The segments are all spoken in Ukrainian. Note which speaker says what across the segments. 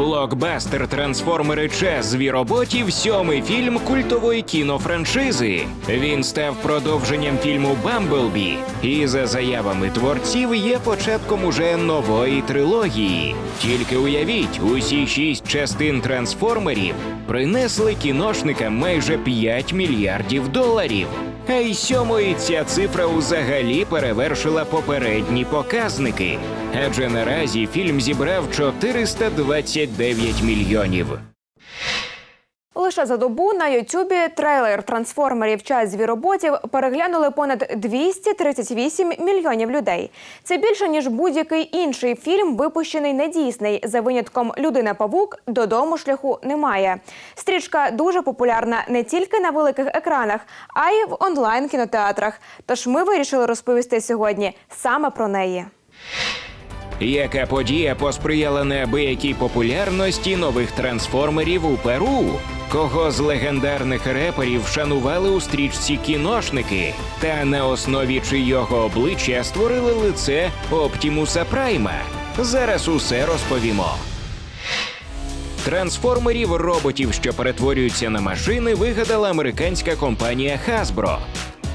Speaker 1: Блокбастер Трансформери Час звіроботів сьомий фільм культової кінофраншизи. Він став продовженням фільму Бамблбі і за заявами творців є початком уже нової трилогії. Тільки уявіть, усі шість частин трансформерів принесли кіношникам майже 5 мільярдів доларів. А й сьомої ця цифра взагалі перевершила попередні показники. Адже наразі фільм зібрав 429 мільйонів.
Speaker 2: Лише за добу на Ютубі трейлер трансформерів час звіроботів переглянули понад 238 мільйонів людей. Це більше ніж будь-який інший фільм, випущений не Дісней. За винятком Людина Павук додому шляху немає. Стрічка дуже популярна не тільки на великих екранах, а й в онлайн кінотеатрах. Тож ми вирішили розповісти сьогодні саме про неї.
Speaker 1: Яка подія посприяла неабиякій популярності нових трансформерів у Перу? Кого з легендарних реперів шанували у стрічці кіношники? Та на основі чийого обличчя створили лице Оптімуса Прайма? Зараз усе розповімо. Трансформерів роботів, що перетворюються на машини, вигадала американська компанія Hasbro.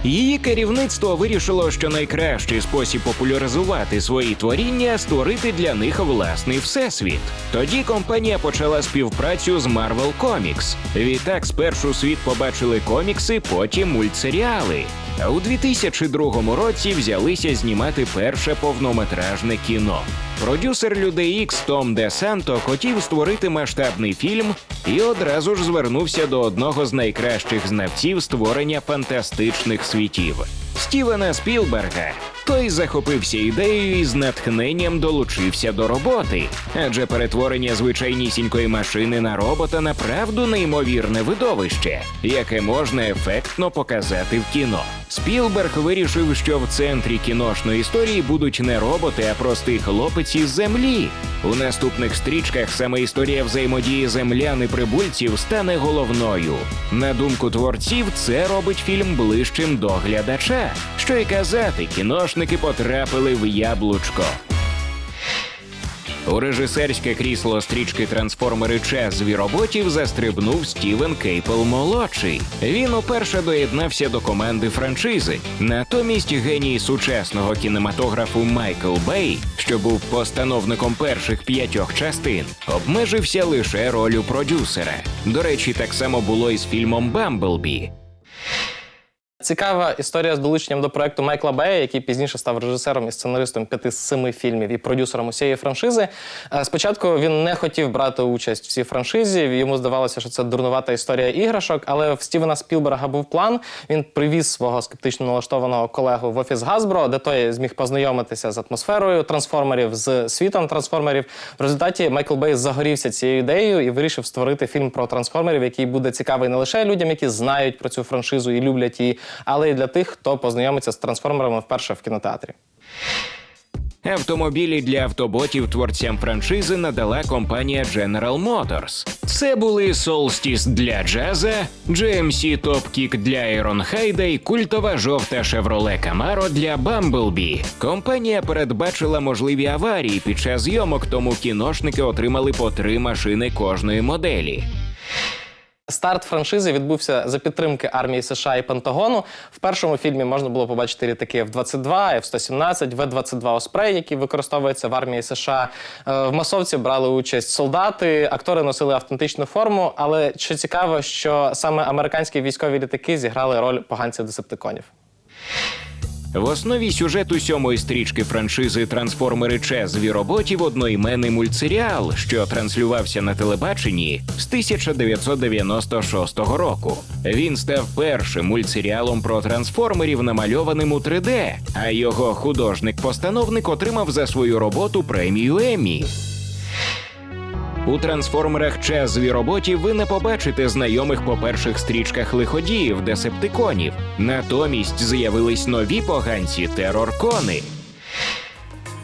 Speaker 1: Її керівництво вирішило, що найкращий спосіб популяризувати свої творіння створити для них власний всесвіт. Тоді компанія почала співпрацю з Marvel Comics. Відтак спершу світ побачили комікси, потім мультсеріали. У 2002 році взялися знімати перше повнометражне кіно. Продюсер Людей Ікс Том Де Санто хотів створити масштабний фільм і одразу ж звернувся до одного з найкращих знавців створення фантастичних світів світів. Стівена Спілберга. Той захопився ідеєю і з натхненням долучився до роботи, адже перетворення звичайнісінької машини на робота направду неймовірне видовище, яке можна ефектно показати в кіно. Спілберг вирішив, що в центрі кіношної історії будуть не роботи, а простий хлопець із землі. У наступних стрічках саме історія взаємодії землян і прибульців стане головною. На думку творців, це робить фільм ближчим до глядача. Що й казати, кіношники потрапили в яблучко. У режисерське крісло стрічки Трансформери час звіроботів застрибнув Стівен Кейпел молодший. Він уперше доєднався до команди франшизи. Натомість геній сучасного кінематографу Майкл Бей, що був постановником перших п'ятьох частин, обмежився лише ролью продюсера. До речі, так само було і з фільмом Бамблбі.
Speaker 3: Цікава історія з долученням до проекту Майкла Бея, який пізніше став режисером і сценаристом п'яти з семи фільмів і продюсером усієї франшизи. Е, Спочатку він не хотів брати участь в цій франшизі. Йому здавалося, що це дурнувата історія іграшок. Але в Стівена Спілберга був план. Він привіз свого скептично налаштованого колегу в офіс Газбро, де той зміг познайомитися з атмосферою трансформерів, з світом трансформерів. В результаті Майкл Бей загорівся цією ідеєю і вирішив створити фільм про трансформерів, який буде цікавий не лише людям, які знають про цю франшизу і люблять її, але й для тих, хто познайомиться з трансформерами вперше в кінотеатрі.
Speaker 1: Автомобілі для автоботів творцям франшизи надала компанія General Motors. Це були Solstice для джаза, GMC Top Kick для Ironhide і культова жовта Chevrolet Camaro для Bumblebee. Компанія передбачила можливі аварії під час зйомок, тому кіношники отримали по три машини кожної моделі.
Speaker 3: Старт франшизи відбувся за підтримки армії США і Пентагону. В першому фільмі можна було побачити літаки F-22, F-117, В-22 Оспрей, які використовуються в армії США. Е, В масовці брали участь солдати, актори носили автентичну форму. Але що цікаво, що саме американські військові літаки зіграли роль поганців десептиконів.
Speaker 1: В основі сюжету сьомої стрічки франшизи Трансформери Час звіроботів одноіменний мультсеріал, що транслювався на телебаченні з 1996 року. Він став першим мультсеріалом про трансформерів, намальованим у 3D, а його художник-постановник отримав за свою роботу премію Еммі. У трансформерах час роботі ви не побачите знайомих по перших стрічках лиходіїв десептиконів. Натомість з'явились нові поганці тероркони.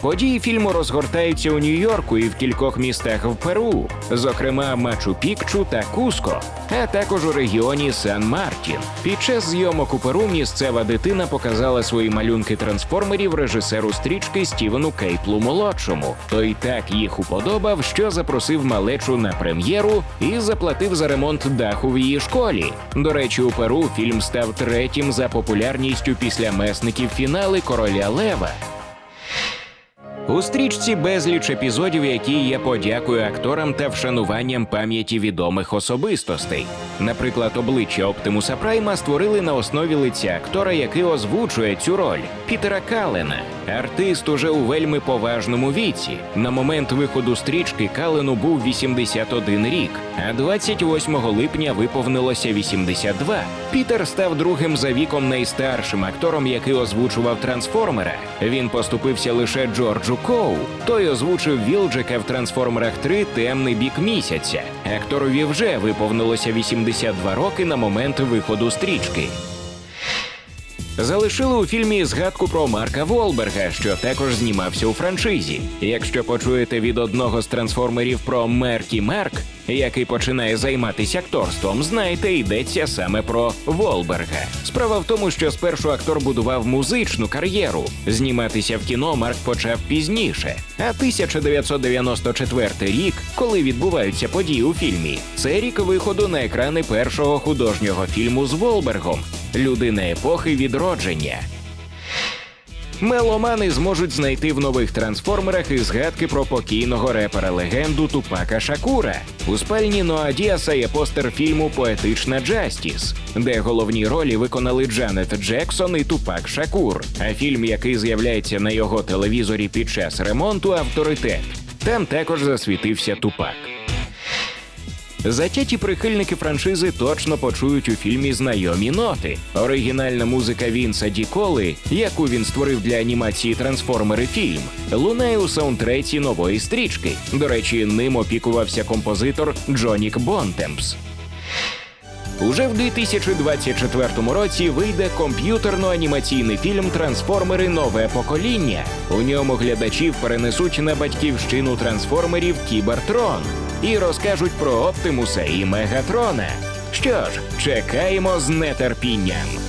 Speaker 1: Події фільму розгортаються у Нью-Йорку і в кількох містах в Перу, зокрема Мачу-Пікчу та Куско, а також у регіоні Сан-Мартін. Під час зйомок у Перу місцева дитина показала свої малюнки трансформерів режисеру стрічки Стівену Кейплу молодшому. Той так їх уподобав, що запросив малечу на прем'єру і заплатив за ремонт даху в її школі. До речі, у Перу фільм став третім за популярністю після месників фінали Короля Лева. У стрічці безліч епізодів, які є подякою акторам та вшануванням пам'яті відомих особистостей. Наприклад, обличчя Оптимуса Прайма створили на основі лиця актора, який озвучує цю роль Пітера Калена. Артист уже у вельми поважному віці. На момент виходу стрічки Калену був 81 рік, а 28 липня виповнилося 82. Пітер став другим за віком найстаршим актором, який озвучував трансформера. Він поступився лише Джорджу Коу. Той озвучив Вілджека в трансформерах 3 Темний бік місяця. Акторові вже виповнилося 82 роки на момент виходу стрічки. Залишили у фільмі згадку про Марка Волберга, що також знімався у франшизі. Якщо почуєте від одного з трансформерів про Меркі Мерк, який починає займатися акторством, знаєте, йдеться саме про Волберга. Справа в тому, що спершу актор будував музичну кар'єру. Зніматися в кіно Марк почав пізніше. А 1994 рік, коли відбуваються події у фільмі, це рік виходу на екрани першого художнього фільму з Волбергом Людина епохи відродження. Меломани зможуть знайти в нових трансформерах і згадки про покійного репера легенду Тупака Шакура. У спальні Ноа Діаса є постер фільму Поетична Джастіс, де головні ролі виконали Джанет Джексон і Тупак Шакур. А фільм, який з'являється на його телевізорі під час ремонту, авторитет. Там також засвітився Тупак. Затяті прихильники франшизи точно почують у фільмі знайомі ноти. Оригінальна музика Вінса Діколи, яку він створив для анімації Трансформери фільм, лунає у саундтреці нової стрічки. До речі, ним опікувався композитор Джонік Бонтемпс. Уже в 2024 році вийде комп'ютерно-анімаційний фільм Трансформери Нове покоління. У ньому глядачів перенесуть на батьківщину трансформерів Кібертрон і розкажуть про Оптимуса і Мегатрона. Що ж, чекаємо з нетерпінням.